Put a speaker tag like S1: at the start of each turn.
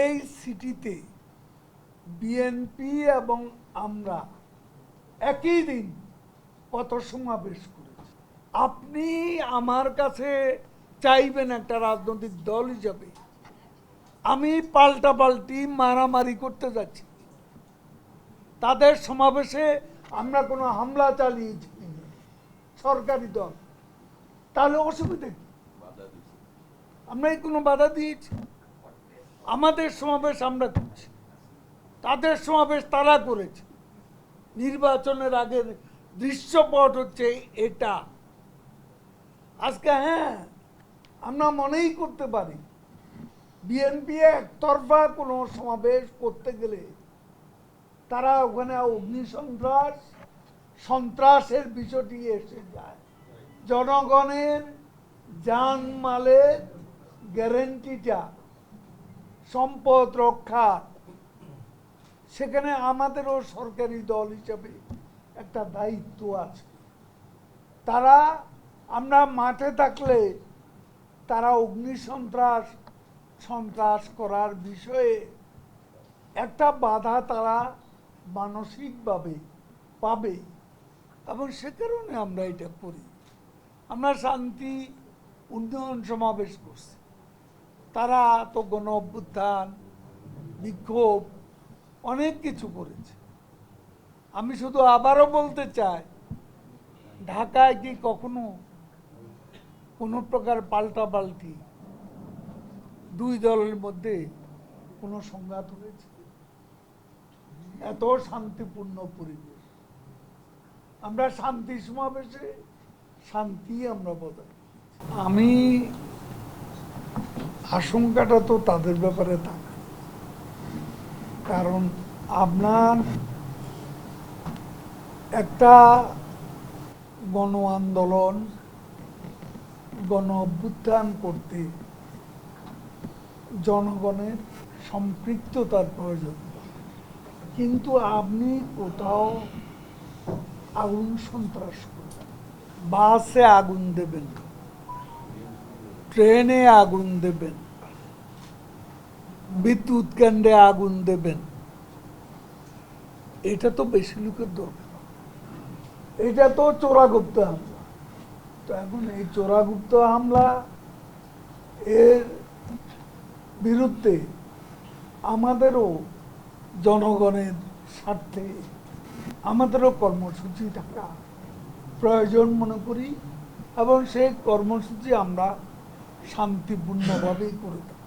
S1: এই সিটিতে বিএনপি এবং আমরা একই দিন পথ সমাবেশ করেছি। আপনি আমার কাছে চাইবেন একটা রাজনৈতিক দল হিসাবে। আমি পাল্টা পাল্টি মারামারি করতে যাচ্ছি। তাদের সমাবেশে আমরা কোনো হামলা চালিয়েছি সরকারি দল। তাহলে অসুবিধে আমরা এই কোনো বাধা দিয়েছি? আমাদের সমাবেশ আমরা করছি। তাদের সমাবেশ তারা করেছে। নির্বাচনের আগের দৃশ্যপট হচ্ছে এটা। আজকে হ্যাঁ আমরা মনেই করতে পারি। বিএনপি একতরফা কোনো সমাবেশ করতে গেলে তারা ওখানে অগ্নিসন্ত্রাস সন্ত্রাসের বিষয়টি এসে যায়। জনগণের জানমালের গ্যারেন্টিটা সম্পদ রক্ষা। সেখানে আমাদেরও সরকারি দল হিসাবে একটা দায়িত্ব আছে। তারা, আমরা মাঠে থাকলে তারা অগ্নিসন্ত্রাস, সন্ত্রাস করার বিষয়ে একটা বাধা তারা মানসিকভাবে পাবে এবং সে কারণে আমরা এটা করি। আমরা শান্তি, উন্নয়ন সমাবেশ করছি। তারা তো গণ অভ্যুত্থান বিক্ষোভ, অনেক কিছু করেছে। আমি শুধু আবারও বলতে চাই, ঢাকায় কি কখনো কোনো প্রকার পাল্টাপাল্টি দুই দলের মধ্যে কোনো সংঘাত হয়েছে? এত শান্তিপূর্ণ পরিবেশ। আমরা শান্তি সমাবেশে শান্তি আমরা বজায় আমি আশঙ্কাটা তো তাদের ব্যাপারে থাকে কারণ আপনার একটা গণ আন্দোলন, গণ অভ্যুত্থান করতে জনগণের সম্পৃক্ততার প্রয়োজন। কিন্তু আপনি কোথাও আগুন সন্ত্রাস করবেন, বাসে আগুন দেবেন ট্রেনে আগুন দেবেন, বিদ্যুৎ কেন্দ্রে আগুন দেবেন। এটা তো বেশি লোকের দরকার। এটা তো চোরাগুপ্ত হামলা। তো এখন এই চোরাগুপ্ত হামলা এর বিরুদ্ধে আমাদেরও জনগণের স্বার্থে আমাদেরও কর্মসূচি থাকা প্রয়োজন মনে করি এবং সেই কর্মসূচি আমরা শান্তিপূর্ণভাবেই করে থাকি